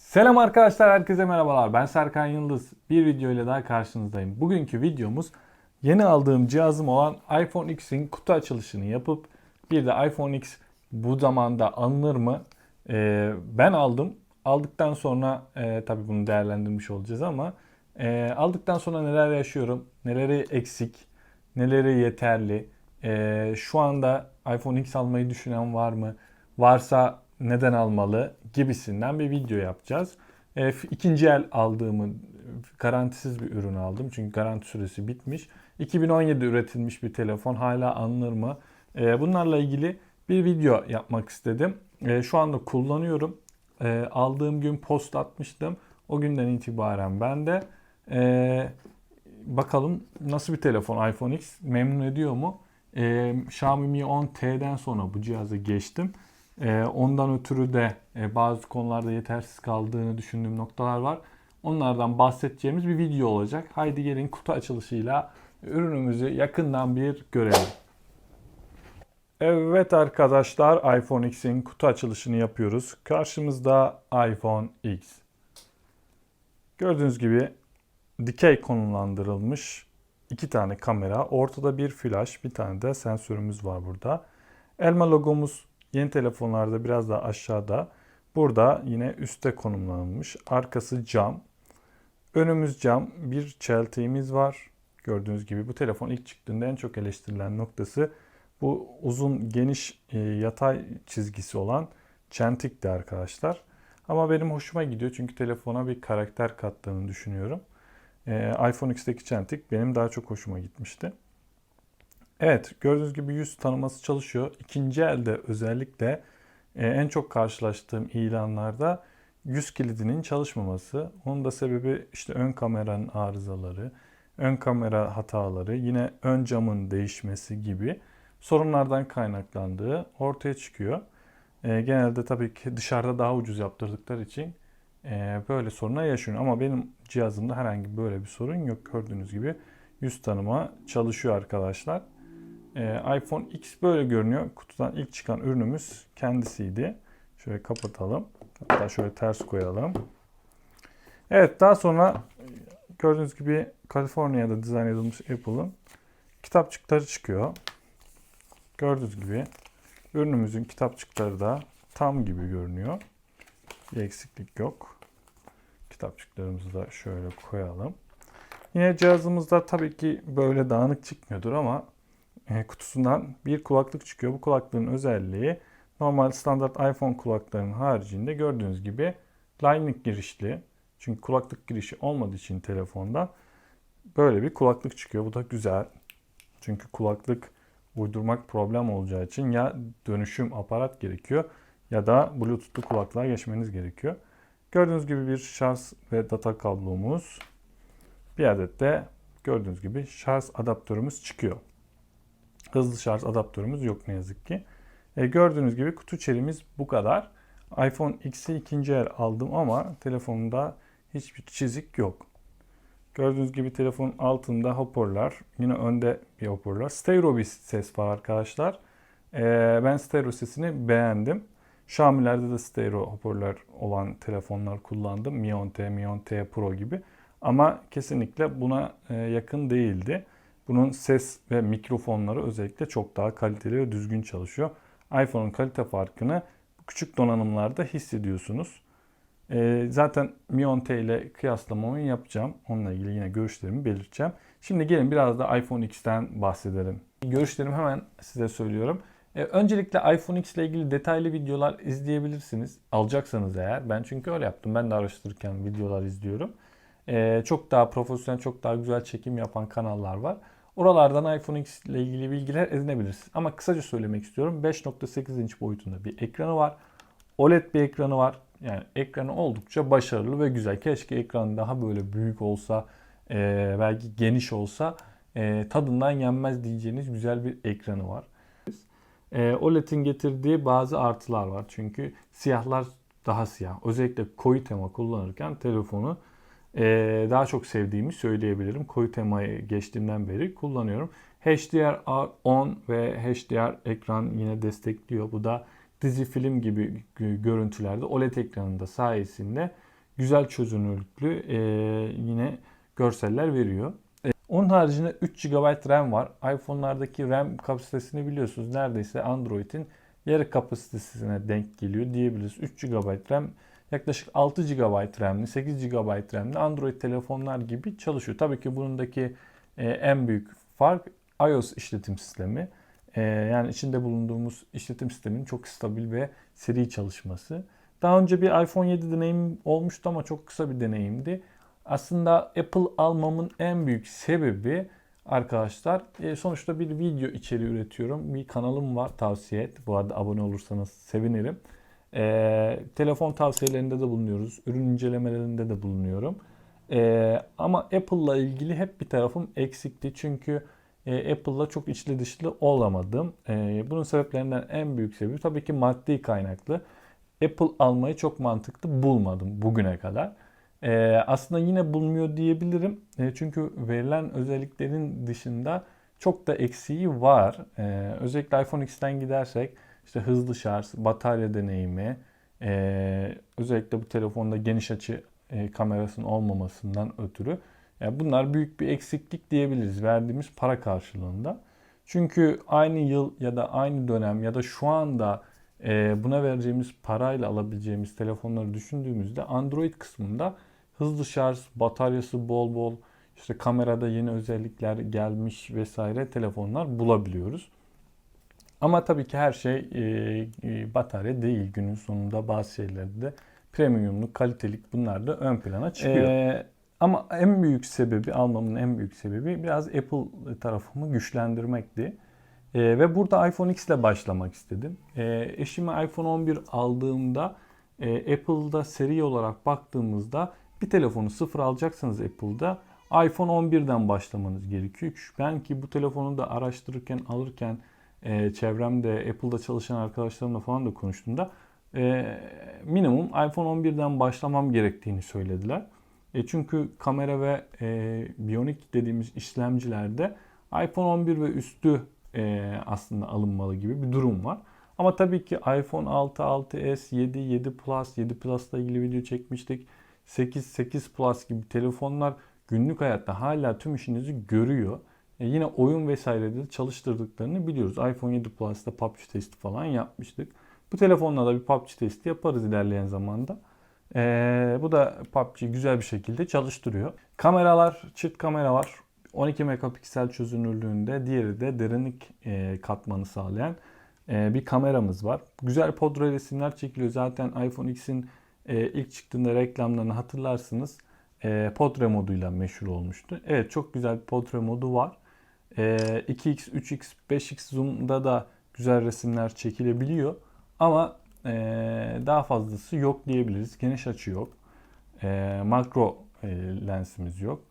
Selam arkadaşlar, herkese merhabalar. Ben Serkan Yıldız. Bir video ile daha karşınızdayım. Bugünkü videomuz yeni aldığım cihazım olan iPhone X'in kutu açılışını yapıp bir de iPhone X bu zamanda alınır mı? Ee, ben aldım. Aldıktan sonra e, tabii bunu değerlendirmiş olacağız ama e, aldıktan sonra neler yaşıyorum, neleri eksik, neleri yeterli, e, şu anda iPhone X almayı düşünen var mı? Varsa neden almalı gibisinden bir video yapacağız. E, ikinci el aldığımı garantisiz bir ürün aldım. Çünkü garanti süresi bitmiş. 2017 üretilmiş bir telefon hala alınır mı? E, bunlarla ilgili bir video yapmak istedim. E, şu anda kullanıyorum. E, aldığım gün post atmıştım. O günden itibaren ben de e, bakalım nasıl bir telefon iPhone X memnun ediyor mu? E, Xiaomi Mi 10T'den sonra bu cihaza geçtim. E, ondan ötürü de e, bazı konularda yetersiz kaldığını düşündüğüm noktalar var. Onlardan bahsedeceğimiz bir video olacak. Haydi gelin kutu açılışıyla ürünümüzü yakından bir görelim. Evet arkadaşlar iPhone X'in kutu açılışını yapıyoruz. Karşımızda iPhone X. Gördüğünüz gibi dikey konumlandırılmış iki tane kamera. Ortada bir flash, bir tane de sensörümüz var burada. Elma logomuz yeni telefonlarda biraz daha aşağıda. Burada yine üstte konumlanmış. Arkası cam. Önümüz cam. Bir çeltiğimiz var. Gördüğünüz gibi bu telefon ilk çıktığında en çok eleştirilen noktası bu uzun geniş e, yatay çizgisi olan çentikti arkadaşlar. Ama benim hoşuma gidiyor çünkü telefona bir karakter kattığını düşünüyorum. E, iPhone X'teki çentik benim daha çok hoşuma gitmişti. Evet gördüğünüz gibi yüz tanıması çalışıyor. İkinci elde özellikle e, en çok karşılaştığım ilanlarda yüz kilidinin çalışmaması. Onun da sebebi işte ön kameranın arızaları, ön kamera hataları, yine ön camın değişmesi gibi sorunlardan kaynaklandığı ortaya çıkıyor. E, genelde tabii ki dışarıda daha ucuz yaptırdıkları için böyle sorunlar yaşıyor. Ama benim cihazımda herhangi böyle bir sorun yok. Gördüğünüz gibi yüz tanıma çalışıyor arkadaşlar. E, iPhone X böyle görünüyor. Kutudan ilk çıkan ürünümüz kendisiydi. Şöyle kapatalım. Hatta şöyle ters koyalım. Evet daha sonra gördüğünüz gibi Kaliforniya'da dizayn edilmiş Apple'ın kitapçıkları çıkıyor. Gördüğünüz gibi ürünümüzün kitapçıkları da tam gibi görünüyor. Bir eksiklik yok. Kitapçıklarımızı da şöyle koyalım. Yine cihazımızda tabii ki böyle dağınık çıkmıyordur ama e, kutusundan bir kulaklık çıkıyor. Bu kulaklığın özelliği normal standart iPhone kulaklarının haricinde gördüğünüz gibi Lightning girişli. Çünkü kulaklık girişi olmadığı için telefonda böyle bir kulaklık çıkıyor. Bu da güzel. Çünkü kulaklık uydurmak problem olacağı için ya dönüşüm aparat gerekiyor ya da Bluetooth'lu kulaklığa geçmeniz gerekiyor. Gördüğünüz gibi bir şarj ve data kablomuz. Bir adet de gördüğünüz gibi şarj adaptörümüz çıkıyor. Hızlı şarj adaptörümüz yok ne yazık ki. E, gördüğünüz gibi kutu içeriğimiz bu kadar. iPhone X'i ikinci el aldım ama telefonumda hiçbir çizik yok. Gördüğünüz gibi telefonun altında hoparlör, yine önde bir hoparlör. Stereo bir ses var arkadaşlar. Ee, ben stereo sesini beğendim. Xiaomi'lerde de stereo hoparlör olan telefonlar kullandım. Mi 10T, Mi 10T Pro gibi. Ama kesinlikle buna e, yakın değildi. Bunun ses ve mikrofonları özellikle çok daha kaliteli ve düzgün çalışıyor. iPhone'un kalite farkını küçük donanımlarda hissediyorsunuz. E, zaten Mi 10T ile kıyaslamamı yapacağım. Onunla ilgili yine görüşlerimi belirteceğim. Şimdi gelin biraz da iPhone X'ten bahsedelim. Görüşlerimi hemen size söylüyorum. E, öncelikle iPhone X ile ilgili detaylı videolar izleyebilirsiniz. Alacaksanız eğer. Ben çünkü öyle yaptım. Ben de araştırırken videolar izliyorum. E, çok daha profesyonel, çok daha güzel çekim yapan kanallar var. Oralardan iPhone X ile ilgili bilgiler edinebilirsiniz. Ama kısaca söylemek istiyorum. 5.8 inç boyutunda bir ekranı var. OLED bir ekranı var. Yani ekranı oldukça başarılı ve güzel. Keşke ekran daha böyle büyük olsa, e, belki geniş olsa tadından yenmez diyeceğiniz güzel bir ekranı var. E, OLED'in getirdiği bazı artılar var. Çünkü siyahlar daha siyah. Özellikle koyu tema kullanırken telefonu e, daha çok sevdiğimi söyleyebilirim. Koyu temayı geçtiğimden beri kullanıyorum. HDR10 ve HDR ekran yine destekliyor. Bu da dizi film gibi gö- görüntülerde OLED ekranında sayesinde güzel çözünürlüklü e, yine görseller veriyor. Onun haricinde 3 GB RAM var. iPhone'lardaki RAM kapasitesini biliyorsunuz. Neredeyse Android'in yarı kapasitesine denk geliyor diyebiliriz. 3 GB RAM yaklaşık 6 GB RAM'li, 8 GB RAM'li Android telefonlar gibi çalışıyor. Tabii ki bunundaki e, en büyük fark iOS işletim sistemi. E, yani içinde bulunduğumuz işletim sisteminin çok stabil ve seri çalışması. Daha önce bir iPhone 7 deneyim olmuştu ama çok kısa bir deneyimdi. Aslında Apple almamın en büyük sebebi arkadaşlar e, sonuçta bir video içeriği üretiyorum. Bir kanalım var tavsiye et. Bu arada abone olursanız sevinirim. E, telefon tavsiyelerinde de bulunuyoruz. Ürün incelemelerinde de bulunuyorum. E, ama Apple'la ilgili hep bir tarafım eksikti. Çünkü e, Apple'la çok içli dışlı olamadım. E, bunun sebeplerinden en büyük sebebi tabii ki maddi kaynaklı. Apple almayı çok mantıklı bulmadım bugüne kadar. E, aslında yine bulmuyor diyebilirim. E, çünkü verilen özelliklerin dışında çok da eksiği var. E, özellikle iPhone X'ten gidersek işte hızlı şarj, batarya deneyimi, e, özellikle bu telefonda geniş açı e, kamerasının olmamasından ötürü yani bunlar büyük bir eksiklik diyebiliriz verdiğimiz para karşılığında. Çünkü aynı yıl ya da aynı dönem ya da şu anda e, buna vereceğimiz parayla alabileceğimiz telefonları düşündüğümüzde Android kısmında hızlı şarj, bataryası bol bol, işte kamerada yeni özellikler gelmiş vesaire telefonlar bulabiliyoruz. Ama tabii ki her şey e, e, batarya değil. Günün sonunda bazı şeylerde de premiumluk, kalitelik bunlar da ön plana çıkıyor. E, ama en büyük sebebi, almamın en büyük sebebi biraz Apple tarafımı güçlendirmekti. E, ve burada iPhone X ile başlamak istedim. E, eşime iPhone 11 aldığımda e, Apple'da seri olarak baktığımızda bir telefonu sıfır alacaksanız Apple'da iPhone 11'den başlamanız gerekiyor. Ben ki bu telefonu da araştırırken, alırken e, çevremde Apple'da çalışan arkadaşlarımla falan da konuştuğumda e, minimum iPhone 11'den başlamam gerektiğini söylediler. E, çünkü kamera ve e, Bionic dediğimiz işlemcilerde iPhone 11 ve üstü e, aslında alınmalı gibi bir durum var. Ama tabii ki iPhone 6, 6s, 7, 7 Plus, 7 Plus'la ilgili video çekmiştik. 8, 8 Plus gibi telefonlar günlük hayatta hala tüm işinizi görüyor. E yine oyun vesairede de çalıştırdıklarını biliyoruz. iPhone 7 Plus'ta PUBG testi falan yapmıştık. Bu telefonla da bir PUBG testi yaparız ilerleyen zamanda. E, bu da PUBG güzel bir şekilde çalıştırıyor. Kameralar, çift kamera var. 12 megapiksel çözünürlüğünde, diğeri de derinlik e, katmanı sağlayan e, bir kameramız var. Güzel podra resimler çekiliyor. Zaten iPhone X'in e, ilk çıktığında reklamlarını hatırlarsınız. E, portre moduyla meşhur olmuştu. Evet çok güzel bir portre modu var. E, 2x, 3x, 5x zoom'da da güzel resimler çekilebiliyor. Ama e, daha fazlası yok diyebiliriz. Geniş açı yok. E, makro e, lensimiz yok.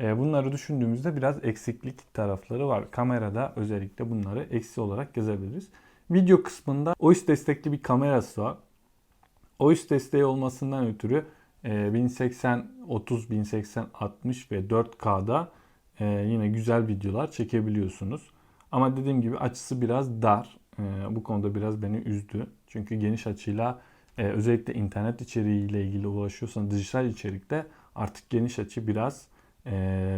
E, bunları düşündüğümüzde biraz eksiklik tarafları var. Kamerada özellikle bunları eksi olarak yazabiliriz. Video kısmında OIS destekli bir kamerası var. OIS desteği olmasından ötürü 1080 30 1080 60 ve 4K'da e, yine güzel videolar çekebiliyorsunuz. Ama dediğim gibi açısı biraz dar. E, bu konuda biraz beni üzdü. Çünkü geniş açıyla e, özellikle internet içeriğiyle ilgili ulaşıyorsanız dijital içerikte artık geniş açı biraz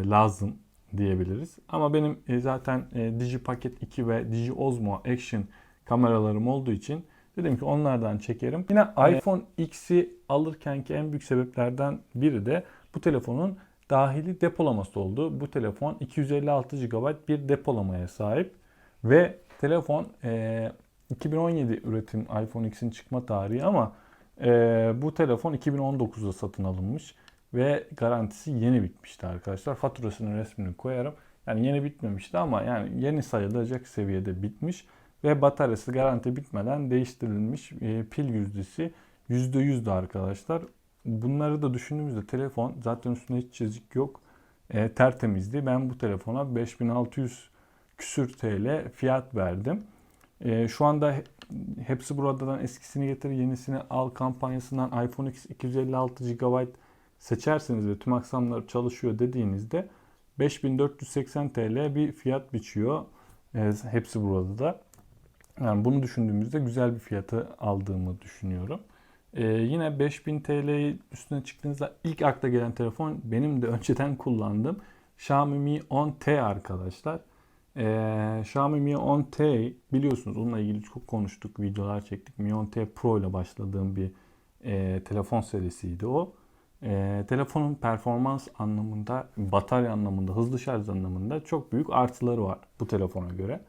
lazım diyebiliriz. Ama benim zaten Digipaket 2 ve Digi Osmo Action kameralarım olduğu için Dedim ki onlardan çekerim. Yine iPhone X'i alırkenki en büyük sebeplerden biri de bu telefonun dahili depolaması oldu. Bu telefon 256 GB bir depolamaya sahip ve telefon e, 2017 üretim iPhone X'in çıkma tarihi ama e, bu telefon 2019'da satın alınmış ve garantisi yeni bitmişti arkadaşlar. Faturasının resmini koyarım. Yani yeni bitmemişti ama yani yeni sayılacak seviyede bitmiş ve bataryası garanti bitmeden değiştirilmiş e, pil yüzdesi %100'dü arkadaşlar. Bunları da düşündüğümüzde telefon zaten üstünde hiç çizik yok. E, tertemizdi. Ben bu telefona 5600 küsür TL fiyat verdim. E, şu anda hepsi buradan eskisini getir yenisini al kampanyasından iPhone X 256 GB seçerseniz ve tüm aksamlar çalışıyor dediğinizde 5480 TL bir fiyat biçiyor. E, hepsi burada da. Yani bunu düşündüğümüzde güzel bir fiyatı aldığımı düşünüyorum. Ee, yine 5000 TL üstüne çıktığınızda ilk akla gelen telefon benim de önceden kullandığım Xiaomi Mi 10T arkadaşlar. Ee, Xiaomi Mi 10T biliyorsunuz onunla ilgili çok konuştuk, videolar çektik. Mi 10T Pro ile başladığım bir e, telefon serisiydi o. E, telefonun performans anlamında, batarya anlamında, hızlı şarj anlamında çok büyük artıları var bu telefona göre.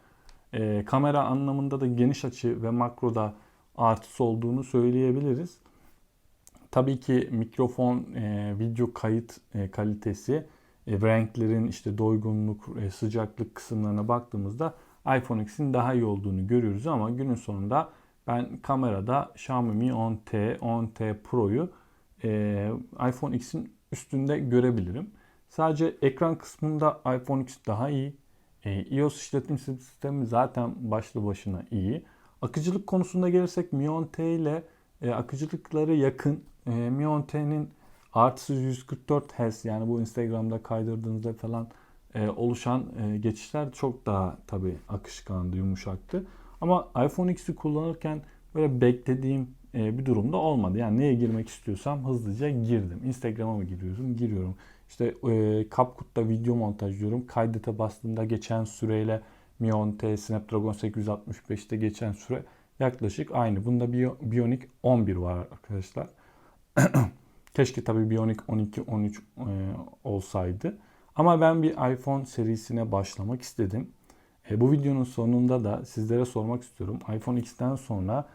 E, kamera anlamında da geniş açı ve makroda artısı olduğunu söyleyebiliriz. Tabii ki mikrofon, e, video kayıt e, kalitesi, e, renklerin işte doygunluk, e, sıcaklık kısımlarına baktığımızda iPhone X'in daha iyi olduğunu görüyoruz ama günün sonunda ben kamerada Xiaomi Mi 10T, 10T Pro'yu e, iPhone X'in üstünde görebilirim. Sadece ekran kısmında iPhone X daha iyi. E, iOS işletim sistemi zaten başlı başına iyi. Akıcılık konusunda gelirsek Mi 10T ile e, akıcılıkları yakın. E, Mi 10T'nin artısı 144 Hz yani bu Instagram'da kaydırdığınızda falan e, oluşan e, geçişler çok daha tabi akışkandı, yumuşaktı. Ama iPhone X'i kullanırken böyle beklediğim e, bir durumda olmadı. Yani neye girmek istiyorsam hızlıca girdim. Instagram'a mı giriyorum? Giriyorum. İşte e, CapCut'ta video montajlıyorum. Kaydete bastığımda geçen süreyle Mi 10T Snapdragon 865'te geçen süre yaklaşık aynı. Bunda Bionic 11 var arkadaşlar. Keşke tabii Bionic 12, 13 e, olsaydı. Ama ben bir iPhone serisine başlamak istedim. E, bu videonun sonunda da sizlere sormak istiyorum. iPhone X'ten sonra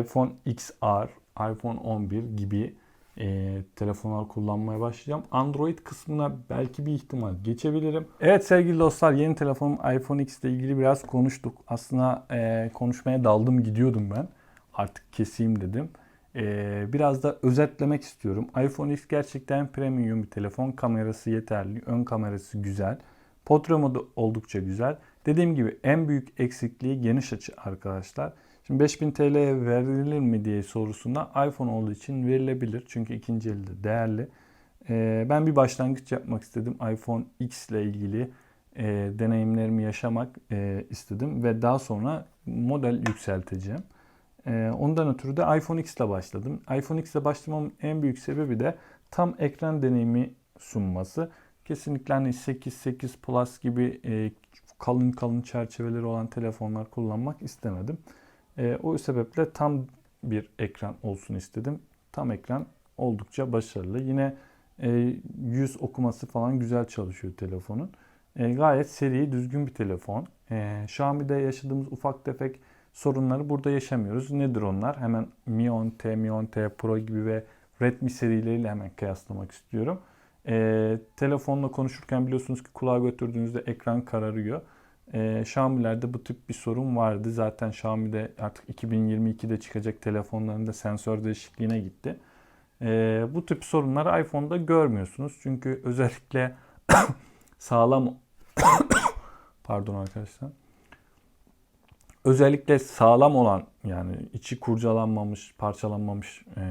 iPhone XR, iPhone 11 gibi e, telefonlar kullanmaya başlayacağım. Android kısmına belki bir ihtimal geçebilirim. Evet sevgili dostlar yeni telefonum iPhone X ile ilgili biraz konuştuk. Aslında e, konuşmaya daldım gidiyordum ben. Artık keseyim dedim. E, biraz da özetlemek istiyorum. iPhone X gerçekten premium bir telefon. Kamerası yeterli. Ön kamerası güzel. Portre modu oldukça güzel. Dediğim gibi en büyük eksikliği geniş açı arkadaşlar. Şimdi 5000 TL'ye verilir mi diye sorusuna iPhone olduğu için verilebilir. Çünkü ikinci elde değerli. Ee, ben bir başlangıç yapmak istedim. iPhone X ile ilgili e, deneyimlerimi yaşamak e, istedim. Ve daha sonra model yükselteceğim. E, ondan ötürü de iPhone X ile başladım. iPhone X ile başlamamın en büyük sebebi de tam ekran deneyimi sunması. Kesinlikle hani 8, 8 Plus gibi kalın kalın çerçeveleri olan telefonlar kullanmak istemedim. E, o sebeple tam bir ekran olsun istedim. Tam ekran oldukça başarılı. Yine e, yüz okuması falan güzel çalışıyor telefonun. E, gayet seri, düzgün bir telefon. E, Xiaomi'de yaşadığımız ufak tefek sorunları burada yaşamıyoruz. Nedir onlar? Hemen Mi 10T, Mi 10T Pro gibi ve Redmi serileriyle hemen kıyaslamak istiyorum. E, telefonla konuşurken biliyorsunuz ki kulağa götürdüğünüzde ekran kararıyor. E, Xiaomi'lerde bu tip bir sorun vardı. Zaten Xiaomi'de artık 2022'de çıkacak telefonlarında sensör değişikliğine gitti. E, bu tip sorunları iPhone'da görmüyorsunuz. Çünkü özellikle sağlam pardon arkadaşlar. Özellikle sağlam olan yani içi kurcalanmamış, parçalanmamış, e,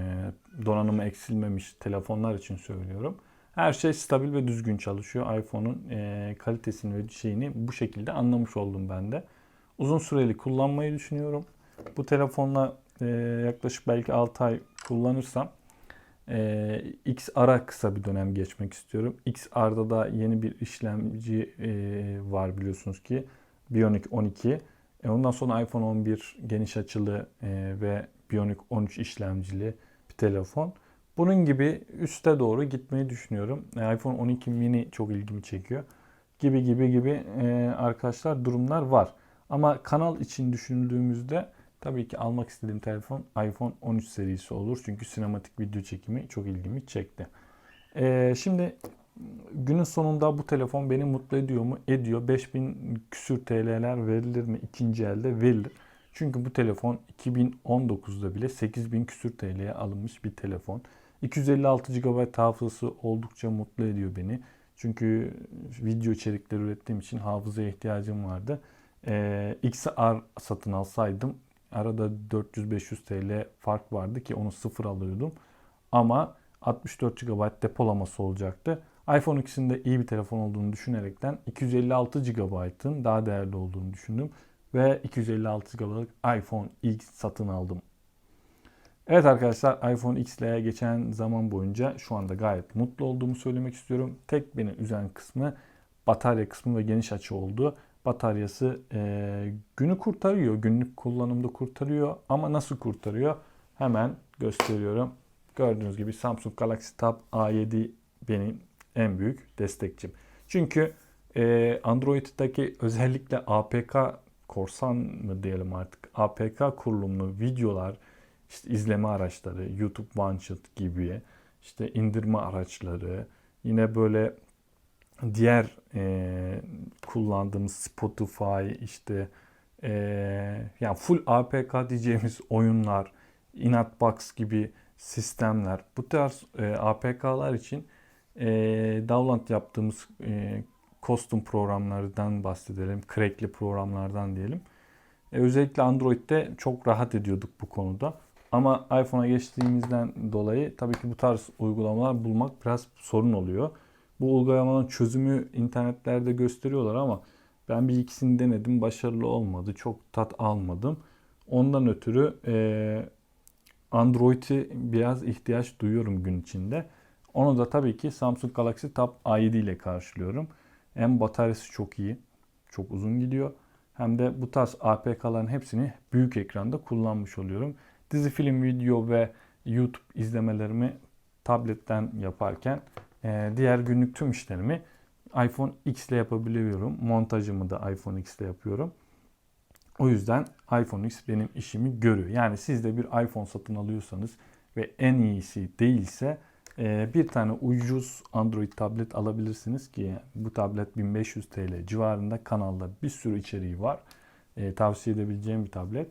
donanımı eksilmemiş telefonlar için söylüyorum. Her şey stabil ve düzgün çalışıyor. iPhone'un e, kalitesini ve şeyini bu şekilde anlamış oldum ben de. Uzun süreli kullanmayı düşünüyorum. Bu telefonla e, yaklaşık belki 6 ay kullanırsam e, XR'a kısa bir dönem geçmek istiyorum. XR'da da yeni bir işlemci e, var biliyorsunuz ki. Bionic 12. E, ondan sonra iPhone 11 geniş açılı e, ve Bionic 13 işlemcili bir telefon. Bunun gibi üste doğru gitmeyi düşünüyorum. E, iPhone 12 mini çok ilgimi çekiyor. Gibi gibi gibi e, arkadaşlar durumlar var. Ama kanal için düşünüldüğümüzde tabii ki almak istediğim telefon iPhone 13 serisi olur. Çünkü sinematik video çekimi çok ilgimi çekti. E, şimdi günün sonunda bu telefon beni mutlu ediyor mu? Ediyor. 5000 küsür TL'ler verilir mi? İkinci elde verilir. Çünkü bu telefon 2019'da bile 8000 küsür TL'ye alınmış bir telefon. 256 GB hafızası oldukça mutlu ediyor beni. Çünkü video içerikleri ürettiğim için hafızaya ihtiyacım vardı. Ee, XR satın alsaydım arada 400-500 TL fark vardı ki onu sıfır alıyordum. Ama 64 GB depolaması olacaktı. iPhone X'in de iyi bir telefon olduğunu düşünerekten 256 GB'ın daha değerli olduğunu düşündüm ve 256 GB'lık iPhone X satın aldım. Evet arkadaşlar iPhone X ile geçen zaman boyunca şu anda gayet mutlu olduğumu söylemek istiyorum. Tek beni üzen kısmı batarya kısmı ve geniş açı oldu. Bataryası e, günü kurtarıyor, günlük kullanımda kurtarıyor ama nasıl kurtarıyor? Hemen gösteriyorum. Gördüğünüz gibi Samsung Galaxy Tab A7 benim en büyük destekçim. Çünkü e, Android'daki özellikle APK korsan mı diyelim artık APK kurulumlu videolar, işte izleme araçları, YouTube Watch gibi, işte indirme araçları, yine böyle diğer e, kullandığımız Spotify, işte e, yani full APK diyeceğimiz oyunlar, Inatbox gibi sistemler, bu tarz e, APK'lar için e, download yaptığımız e, custom programlardan bahsedelim, crackli programlardan diyelim. E, özellikle Android'de çok rahat ediyorduk bu konuda. Ama iPhone'a geçtiğimizden dolayı tabii ki bu tarz uygulamalar bulmak biraz sorun oluyor. Bu uygulamanın çözümü internetlerde gösteriyorlar ama ben bir ikisini denedim. Başarılı olmadı. Çok tat almadım. Ondan ötürü e, Android'i biraz ihtiyaç duyuyorum gün içinde. Onu da tabii ki Samsung Galaxy Tab A7 ile karşılıyorum. Hem bataryası çok iyi. Çok uzun gidiyor. Hem de bu tarz APK'ların hepsini büyük ekranda kullanmış oluyorum. Dizi, film, video ve YouTube izlemelerimi tabletten yaparken e, diğer günlük tüm işlerimi iPhone X ile yapabiliyorum. Montajımı da iPhone X ile yapıyorum. O yüzden iPhone X benim işimi görüyor. Yani siz de bir iPhone satın alıyorsanız ve en iyisi değilse e, bir tane ucuz Android tablet alabilirsiniz ki bu tablet 1500 TL civarında kanalda bir sürü içeriği var. E, tavsiye edebileceğim bir tablet.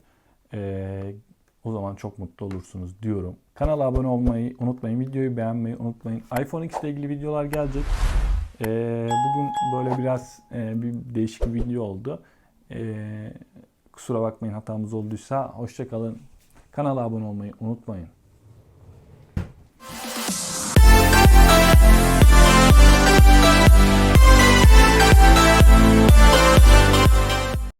O zaman çok mutlu olursunuz diyorum. Kanala abone olmayı unutmayın. Videoyu beğenmeyi unutmayın. iPhone X ile ilgili videolar gelecek. Ee, bugün böyle biraz e, bir değişik bir video oldu. Ee, kusura bakmayın hatamız olduysa. Hoşçakalın. Kanala abone olmayı unutmayın.